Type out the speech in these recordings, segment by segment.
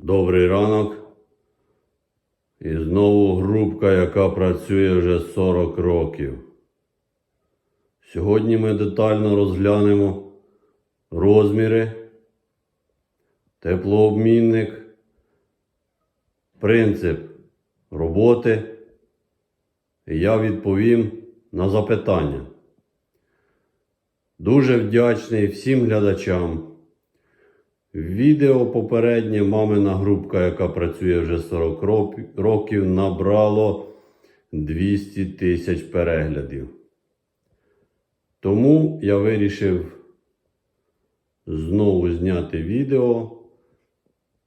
Добрий ранок. І знову групка, яка працює вже 40 років. Сьогодні ми детально розглянемо розміри, теплообмінник, принцип роботи. І я відповім на запитання. Дуже вдячний всім глядачам. Відео попереднє мамина групка, яка працює вже 40 років, набрало 200 тисяч переглядів. Тому я вирішив знову зняти відео,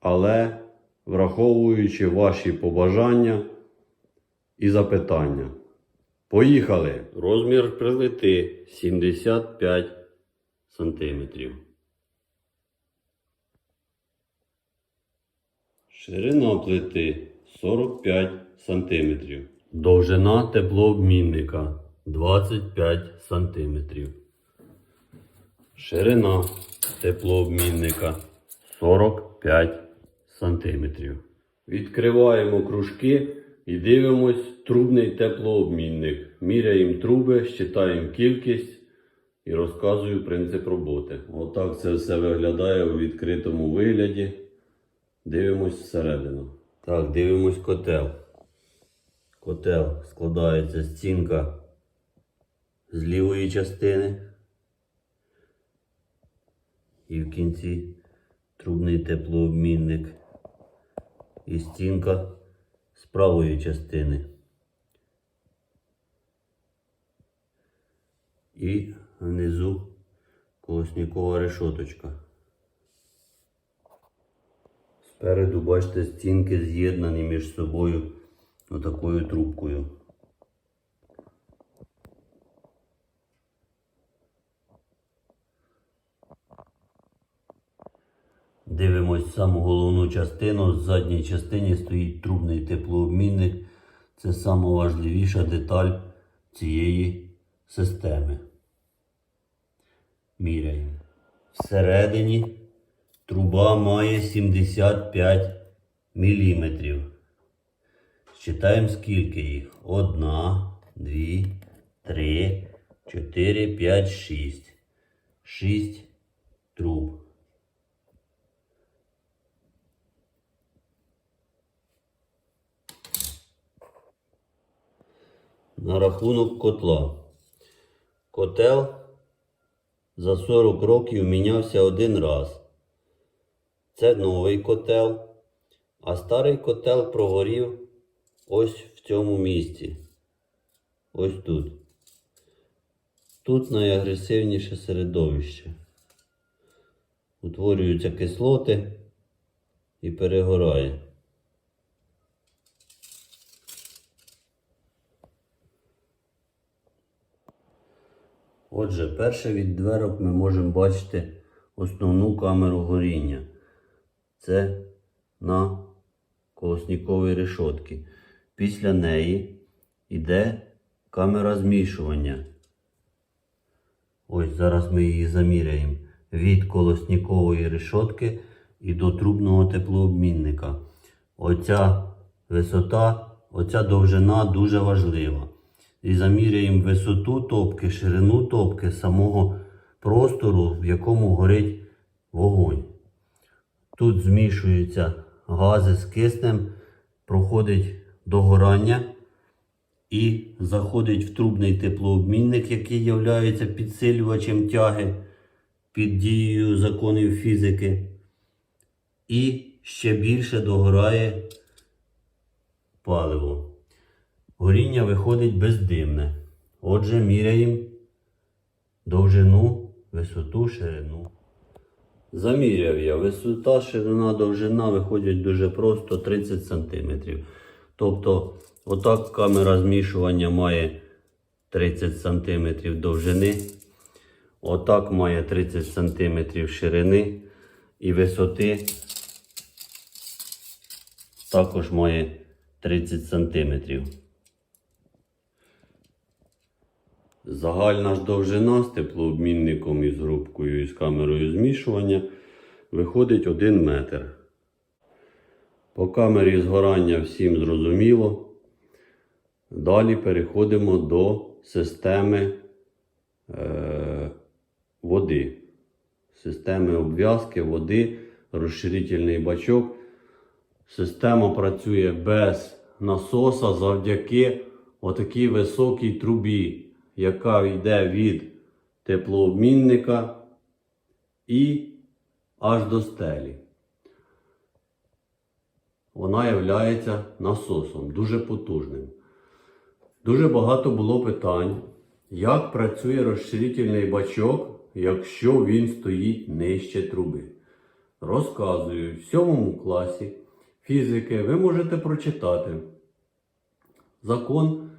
але враховуючи ваші побажання і запитання. Поїхали! Розмір прилити 75 сантиметрів. Ширина плити 45 см. Довжина теплообмінника 25 см. Ширина теплообмінника 45 см. Відкриваємо кружки і дивимось трубний теплообмінник. Міряємо труби, щитаємо кількість і розказую принцип роботи. Отак це все виглядає у відкритому вигляді. Дивимось всередину. Так, дивимось котел. Котел складається стінка з лівої частини. І в кінці трубний теплообмінник. І стінка з правої частини. І внизу колоснікова решоточка. Спереду, бачите, стінки з'єднані між собою отакою трубкою. Дивимось саму головну частину. В задній частині стоїть трубний теплообмінник. Це найважливіша деталь цієї системи. Міряємо. Всередині Труба має 75 міліметрів. Считаємо скільки їх. Одна, дві, три, чотири, п'ять, шість. Шість труб. На рахунок котла. Котел за 40 років мінявся один раз. Це новий котел, а старий котел прогорів ось в цьому місці. Ось тут. Тут найагресивніше середовище. Утворюються кислоти і перегорає. Отже, перше від дверок ми можемо бачити основну камеру горіння це на колосніковій решотці. Після неї йде камера змішування. Ось зараз ми її заміряємо від колоснікової решотки і до трубного теплообмінника. Оця висота, оця довжина дуже важлива. І заміряємо висоту топки, ширину топки самого простору, в якому горить вогонь. Тут змішуються гази з киснем, проходить догорання і заходить в трубний теплообмінник, який є підсилювачем тяги під дією законів фізики. І ще більше догорає паливо. Горіння виходить бездимне. Отже, міряємо довжину, висоту, ширину. Заміряв я. Висота, ширина, довжина виходять дуже просто 30 см. Тобто, отак камера змішування має 30 см довжини. Отак має 30 см ширини і висоти також має 30 см. Загальна ж довжина з теплообмінником і з грубкою і з камерою змішування виходить 1 метр. По камері згорання всім зрозуміло. Далі переходимо до системи е, води. Системи обв'язки води, розширительний бачок. Система працює без насоса завдяки отакій високій трубі, яка йде від теплообмінника і аж до стелі. Вона є насосом, дуже потужним. Дуже багато було питань, як працює розширительний бачок, якщо він стоїть нижче труби. Розказую, в сьомому класі фізики ви можете прочитати закон,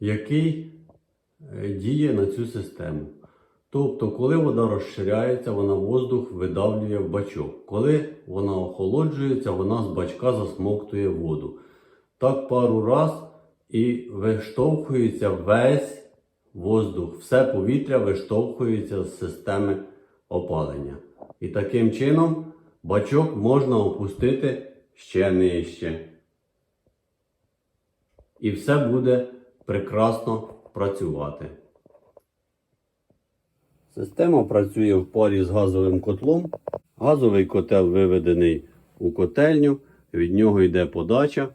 який діє на цю систему. Тобто, коли вода розширяється, вона воздух видавлює в бачок. Коли вона охолоджується, вона з бачка засмоктує воду. Так пару раз і виштовхується весь воздух, все повітря виштовхується з системи опалення. І таким чином бачок можна опустити ще нижче. І все буде прекрасно працювати. Система працює в парі з газовим котлом. Газовий котел виведений у котельню, від нього йде подача.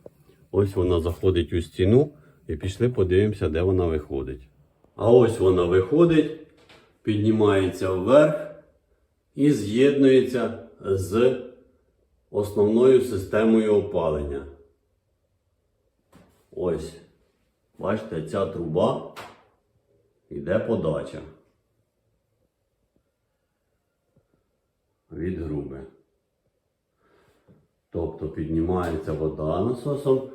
Ось вона заходить у стіну і пішли подивимося, де вона виходить. А ось вона виходить, піднімається вверх і з'єднується з основною системою опалення. Ось, бачите, ця труба йде подача. від груби. Тобто піднімається вода насосом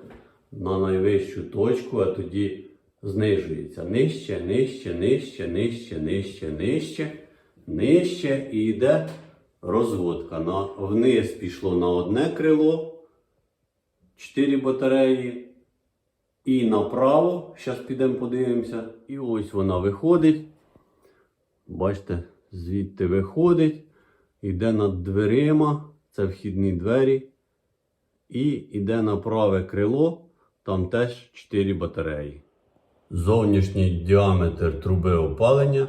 на найвищу точку, а тоді знижується нижче, нижче, нижче, нижче, нижче, нижче, нижче і йде розводка. На, вниз пішло на одне крило, 4 батареї. І направо, зараз підемо подивимося, і ось вона виходить. Бачите, звідти виходить йде над дверима, це вхідні двері, і йде на праве крило, там теж 4 батареї. Зовнішній діаметр труби опалення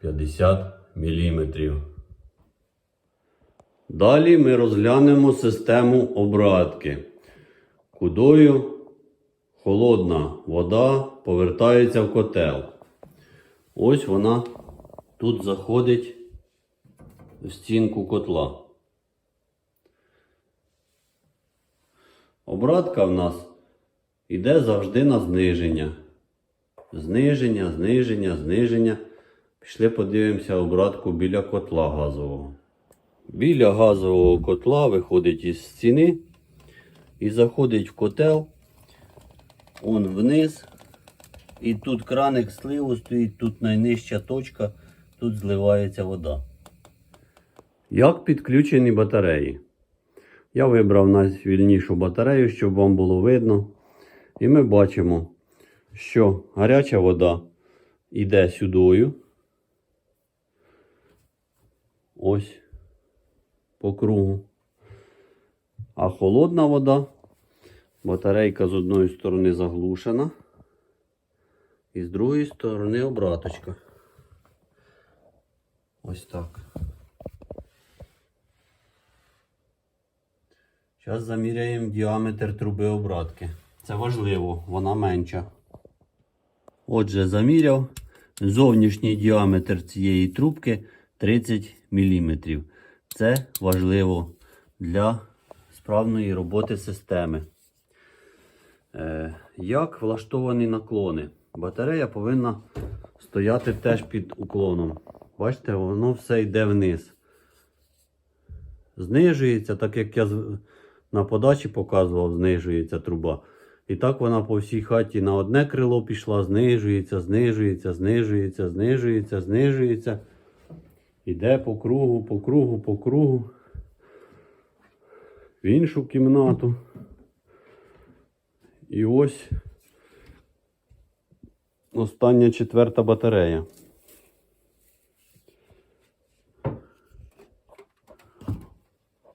50 мм. Далі ми розглянемо систему обратки, кудою холодна вода повертається в котел. Ось вона тут заходить в стінку котла. Обратка в нас йде завжди на зниження. Зниження, зниження, зниження. Пішли подивимося обратку біля котла газового. Біля газового котла виходить із стіни і заходить в котел. Он вниз. І тут краник сливу стоїть, тут найнижча точка, тут зливається вода. Як підключені батареї? Я вибрав найвільнішу батарею, щоб вам було видно. І ми бачимо, що гаряча вода йде сюдою. Ось по кругу. А холодна вода, батарейка з одної сторони заглушена, і з другої сторони обраточка. Ось так. Зараз заміряємо діаметр труби обратки. Це важливо, вона менша. Отже, заміряв. Зовнішній діаметр цієї трубки 30 мм. Це важливо для справної роботи системи. Е, як влаштовані наклони? Батарея повинна стояти теж під уклоном. Бачите, воно все йде вниз. Знижується, так як я на подачі показував, знижується труба. І так вона по всій хаті на одне крило пішла, знижується, знижується, знижується, знижується, знижується. Іде по кругу, по кругу, по кругу. В іншу кімнату. І ось остання четверта батарея.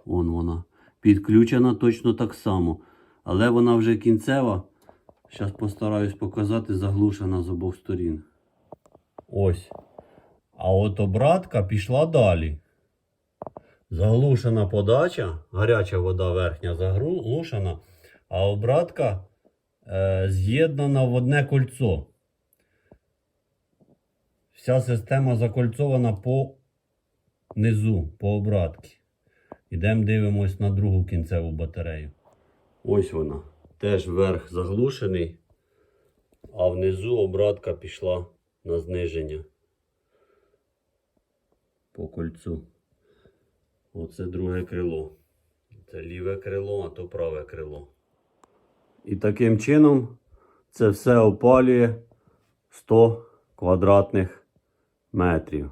Вон вона. підключена точно так само. Але вона вже кінцева. Зараз постараюсь показати, заглушена з обох сторін. Ось. А от обратка пішла далі. Заглушена подача, гаряча вода верхня заглушена, а обратка з'єднана в одне кольцо. Вся система закольцована по низу, по обратці. Ідемо дивимось на другу кінцеву батарею. Ось вона. Теж верх заглушений, а внизу обратка пішла на зниження по кольцу. Оце друге крило. Це ліве крило, а то праве крило. І таким чином це все опалює 100 квадратних метрів.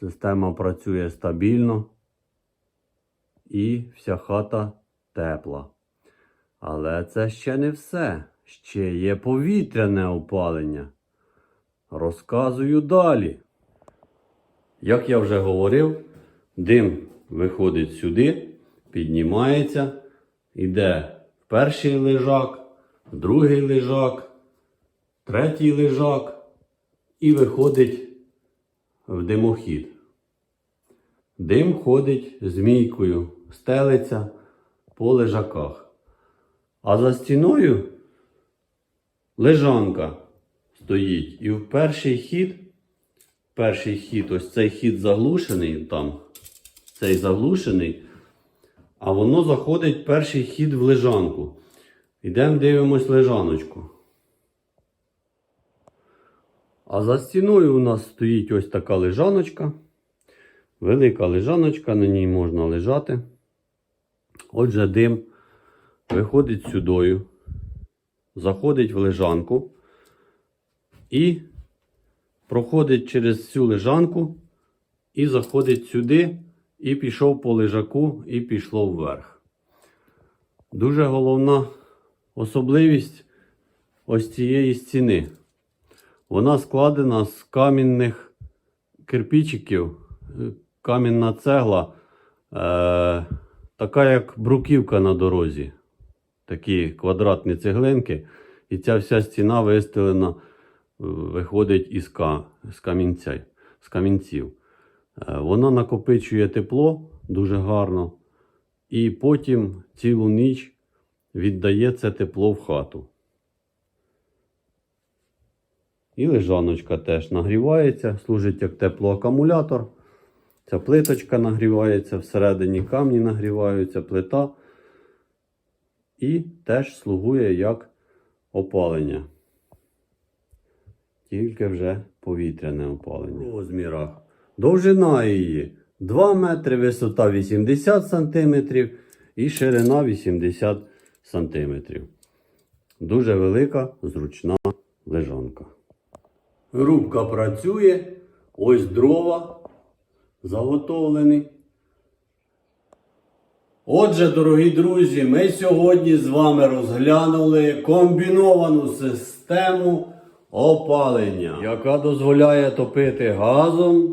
Система працює стабільно і вся хата тепла. Але це ще не все. Ще є повітряне опалення. Розказую далі. Як я вже говорив, дим виходить сюди, піднімається, йде в перший лежак, другий лежак, третій лежак і виходить в димохід. Дим ходить змійкою, стелиться по лежаках. А за стіною лежанка стоїть. І в перший хід, перший хід, ось цей хід заглушений, там, цей заглушений, а воно заходить перший хід в лежанку. Ідемо дивимось лежаночку. А за стіною у нас стоїть ось така лежаночка. Велика лежаночка, на ній можна лежати. Отже, дим виходить сюдою, заходить в лежанку і проходить через всю лежанку і заходить сюди, і пішов по лежаку, і пішло вверх. Дуже головна особливість ось цієї стіни. Вона складена з камінних кирпичиків, е, камінна цегла, е, така як бруківка на дорозі. Такі квадратні цеглинки. І ця вся стіна вистелена, е, виходить із, ка, з, камінця, з камінців. Е, вона накопичує тепло дуже гарно. І потім цілу ніч віддає це тепло в хату. І лежаночка теж нагрівається, служить як теплоакумулятор. Ця плиточка нагрівається, всередині камні нагріваються, плита. І теж слугує як опалення. Тільки вже повітряне опалення. У розмірах. Довжина її 2 метри, висота 80 см і ширина 80 см. Дуже велика, зручна лежанка. Рубка працює, ось дрова заготовлені. Отже, дорогі друзі, ми сьогодні з вами розглянули комбіновану систему опалення, яка дозволяє топити газом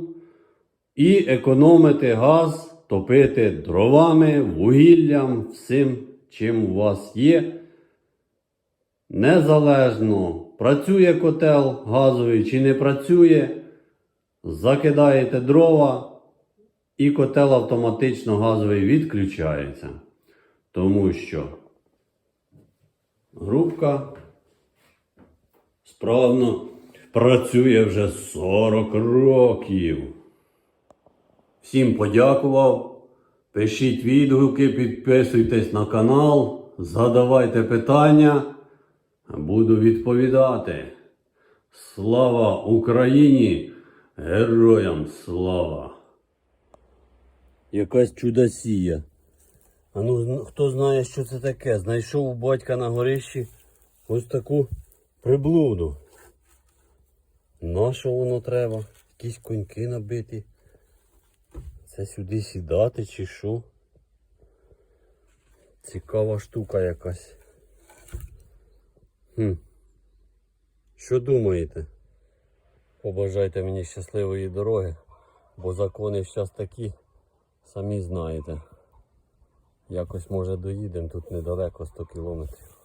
і економити газ, топити дровами, вугіллям, всім, чим у вас є. Незалежно працює котел газовий чи не працює, закидаєте дрова і котел автоматично газовий відключається. Тому що грубка справно працює вже 40 років. Всім подякував. Пишіть відгуки, підписуйтесь на канал, задавайте питання. Буду відповідати. Слава Україні! Героям слава! Якась чудосія. А ну хто знає, що це таке? Знайшов у батька на горищі ось таку приблуду. На що воно треба? Якісь коньки набиті. Це сюди сідати чи що? Цікава штука якась. Хм. Що думаєте? Побажайте мені щасливої дороги, бо закони зараз такі Самі знаєте. Якось може доїдемо, тут недалеко 100 кілометрів.